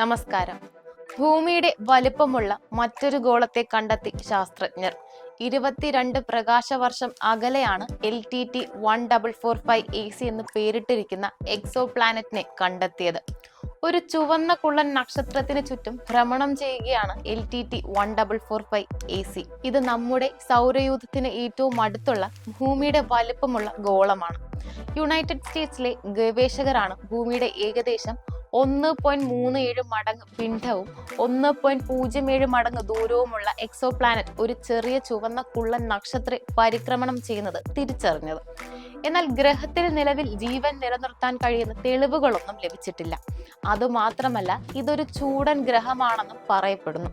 നമസ്കാരം. ഭൂമിയുടെ വലിപ്പമുള്ള മറ്റൊരു ഗോളത്തെ കണ്ടെത്തി ശാസ്ത്രജ്ഞർ. ഇരുപത്തിരണ്ട് പ്രകാശവർഷം അകലെയാണ് L T T one double four five A C എന്ന് പേരിട്ടിരിക്കുന്ന എക്സോ പ്ലാനറ്റിനെ കണ്ടെത്തിയത്. ഒരു ചുവന്ന കുള്ളൻ നക്ഷത്രത്തിന് ചുറ്റും ഭ്രമണം ചെയ്യുകയാണ് L T T one double four five A C ഇത് നമ്മുടെ സൗരയൂഥത്തിന് ഏറ്റവും അടുത്തുള്ള ഭൂമിയുടെ വലുപ്പമുള്ള ഗോളമാണ്. യുണൈറ്റഡ് സ്റ്റേറ്റ്സിലെ ഗവേഷകരാണ് ഭൂമിയുടെ ഏകദേശം ഒന്ന് പോയിന്റ് മൂന്ന് ഏഴ് മടങ്ങ് പിണ്ഡവും ഒന്ന് പോയിന്റ് പൂജ്യം ഏഴ് മടങ്ങ് ദൂരവുമുള്ള എക്സോ പ്ലാനറ്റ് ഒരു ചെറിയ ചുവന്ന കുള്ളൻ നക്ഷത്ര പരിക്രമണം ചെയ്യുന്നത് തിരിച്ചറിഞ്ഞത്. എന്നാൽ ഗ്രഹത്തിൽ നിലവിൽ ജീവൻ നിലനിർത്താൻ കഴിയുന്ന തെളിവുകളൊന്നും ലഭിച്ചിട്ടില്ല. അതുമാത്രമല്ല ഇതൊരു ചൂടൻ ഗ്രഹമാണെന്നും പറയപ്പെടുന്നു.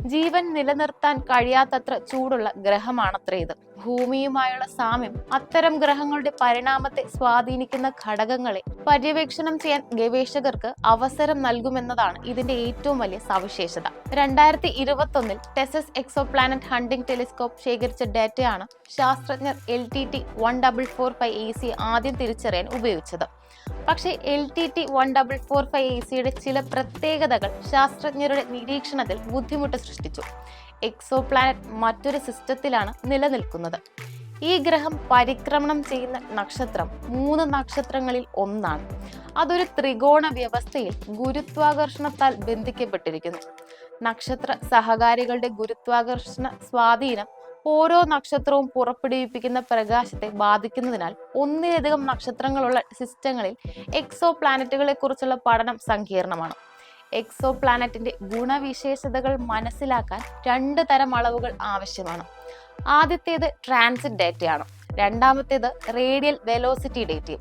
ജീവൻ നിലനിർത്താൻ കഴിയാത്തത്ര ചൂടുള്ള ഗ്രഹമാണത്രേ ഇത്. ഭൂമിയുമായുള്ള സാമ്യം അത്തരം ഗ്രഹങ്ങളുടെ പരിണാമത്തെ സ്വാധീനിക്കുന്ന ഘടകങ്ങളെ പര്യവേക്ഷണം ചെയ്യാൻ ഗവേഷകർക്ക് അവസരം നൽകുമെന്നതാണ് ഇതിന്റെ ഏറ്റവും വലിയ സവിശേഷത. രണ്ടായിരത്തി ഇരുപത്തി ഒന്നിൽ TESS exoplanet hunting telescope ശേഖരിച്ച ഡാറ്റയാണ് ശാസ്ത്രജ്ഞർ L T T one double four five A C ആദ്യം തിരിച്ചറിയാൻ ഉപയോഗിച്ചത്. പക്ഷേ L T T one double four five A സിയുടെ ചില പ്രത്യേകതകൾ ശാസ്ത്രജ്ഞരുടെ നിരീക്ഷണത്തിൽ ബുദ്ധിമുട്ട് സൃഷ്ടിച്ചു. എക്സോ പ്ലാനറ്റ് മറ്റൊരു സിസ്റ്റത്തിലാണ് നിലനിൽക്കുന്നത്. ഈ ഗ്രഹം പരിക്രമണം ചെയ്യുന്ന നക്ഷത്രം മൂന്ന് നക്ഷത്രങ്ങളിൽ ഒന്നാണ്. അതൊരു ത്രികോണ വ്യവസ്ഥയിൽ ഗുരുത്വാകർഷണത്താൽ ബന്ധിക്കപ്പെട്ടിരിക്കുന്നു. നക്ഷത്ര സഹകാരികളുടെ ഗുരുത്വാകർഷണ സ്വാധീനം ഓരോ നക്ഷത്രവും പുറപ്പെടുവിപ്പിക്കുന്ന പ്രകാശത്തെ ബാധിക്കുന്നതിനാൽ ഒന്നിലധികം നക്ഷത്രങ്ങളുള്ള സിസ്റ്റങ്ങളിൽ എക്സോ പ്ലാനറ്റുകളെ കുറിച്ചുള്ള പഠനം സങ്കീർണമാണ്. എക്സോ പ്ലാനറ്റിന്റെ ഗുണവിശേഷതകൾ മനസ്സിലാക്കാൻ രണ്ട് തരം അളവുകൾ ആവശ്യമാണ്. ആദ്യത്തേത് ട്രാൻസിറ്റ് ഡേറ്റയാണ്. രണ്ടാമത്തേത് റേഡിയൽ വെലോസിറ്റി ഡേറ്റയും.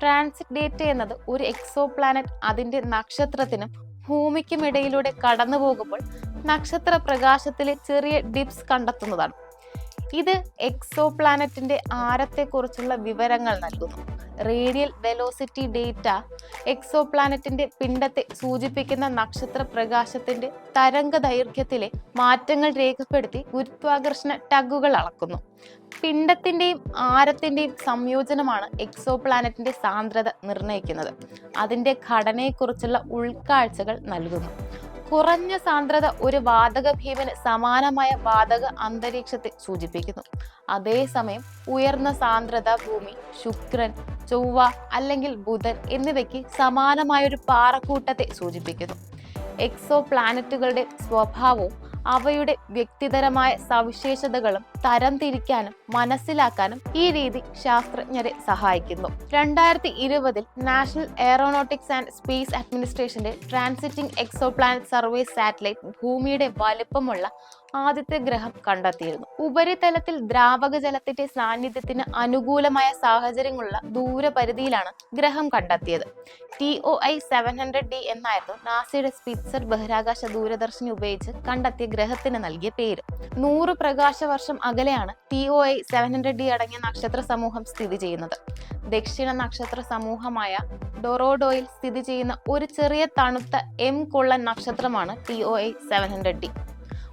ട്രാൻസിറ്റ് ഡേറ്റ എന്നത് ഒരു എക്സോ പ്ലാനറ്റ് അതിന്റെ നക്ഷത്രത്തിനും ഭൂമിക്കും ഇടയിലൂടെ കടന്നു പോകുമ്പോൾ നക്ഷത്ര പ്രകാശത്തിലെ ചെറിയ ഡിപ്സ് കണ്ടെത്തുന്നതാണ്. ഇത് എക്സോ പ്ലാനറ്റിന്റെ ആരത്തെക്കുറിച്ചുള്ള വിവരങ്ങൾ നൽകുന്നു. റേഡിയൽ വെലോസിറ്റി ഡേറ്റ എക്സോ പ്ലാനറ്റിന്റെ പിണ്ഡത്തെ സൂചിപ്പിക്കുന്ന നക്ഷത്ര പ്രകാശത്തിന്റെ തരംഗ ദൈർഘ്യത്തിലെ മാറ്റങ്ങൾ രേഖപ്പെടുത്തി ഗുരുത്വാകർഷണ ടഗുകൾ അളക്കുന്നു. പിണ്ഡത്തിന്റെയും ആരത്തിന്റെയും സംയോജനമാണ് എക്സോ പ്ലാനറ്റിന്റെ സാന്ദ്രത നിർണയിക്കുന്നത്. അതിന്റെ ഘടനയെക്കുറിച്ചുള്ള ഉൾക്കാഴ്ചകൾ നൽകുന്നു. കുറഞ്ഞ സാന്ദ്രത ഒരു വാതക ഭീമന് സമാനമായ വാതക അന്തരീക്ഷത്തെ സൂചിപ്പിക്കുന്നു. അതേസമയം ഉയർന്ന സാന്ദ്രത ഭൂമി ശുക്രൻ ചൊവ്വ അല്ലെങ്കിൽ ബുധൻ എന്നിവയ്ക്ക് സമാനമായ ഒരു പാറക്കൂട്ടത്തെ സൂചിപ്പിക്കുന്നു. എക്സോ പ്ലാനറ്റുകളുടെ സ്വഭാവവും അവയുടെ വ്യക്തിതരമായ സവിശേഷതകളും തരംതിരിക്കാനും മനസ്സിലാക്കാനും ഈ രീതി ശാസ്ത്രജ്ഞരെ സഹായിക്കുന്നു. രണ്ടായിരത്തി ഇരുപതിൽ നാഷണൽ എയറോനോട്ടിക്സ് ആൻഡ് സ്പേസ് അഡ്മിനിസ്ട്രേഷന്റെ transiting exoplanet survey satellite ഭൂമിയുടെ വലിപ്പമുള്ള ആദ്യത്തെ ഗ്രഹം കണ്ടെത്തിയിരുന്നു. ഉപരിതലത്തിൽ ദ്രാവക ജലത്തിന്റെ സാന്നിധ്യത്തിന് അനുകൂലമായ സാഹചര്യങ്ങളുള്ള ദൂരപരിധിയിലാണ് ഗ്രഹം കണ്ടെത്തിയത്. T O I seven hundred D എന്നായിരുന്നു നാസയുടെ സ്പിറ്റ്സർ ബഹിരാകാശ ദൂരദർശിനി ഉപയോഗിച്ച് കണ്ടെത്തിയ ഗ്രഹത്തിന് നൽകിയ പേര്. നൂറ് പ്രകാശ വർഷം അകലെയാണ് T O I seven hundred D അടങ്ങിയ നക്ഷത്ര സമൂഹം സ്ഥിതി ചെയ്യുന്നത്. ദക്ഷിണ നക്ഷത്ര സമൂഹമായ ഡൊറോഡോയിൽ സ്ഥിതി ചെയ്യുന്ന ഒരു ചെറിയ തണുത്ത എം കൊള്ളൻ നക്ഷത്രമാണ് T O I seven hundred D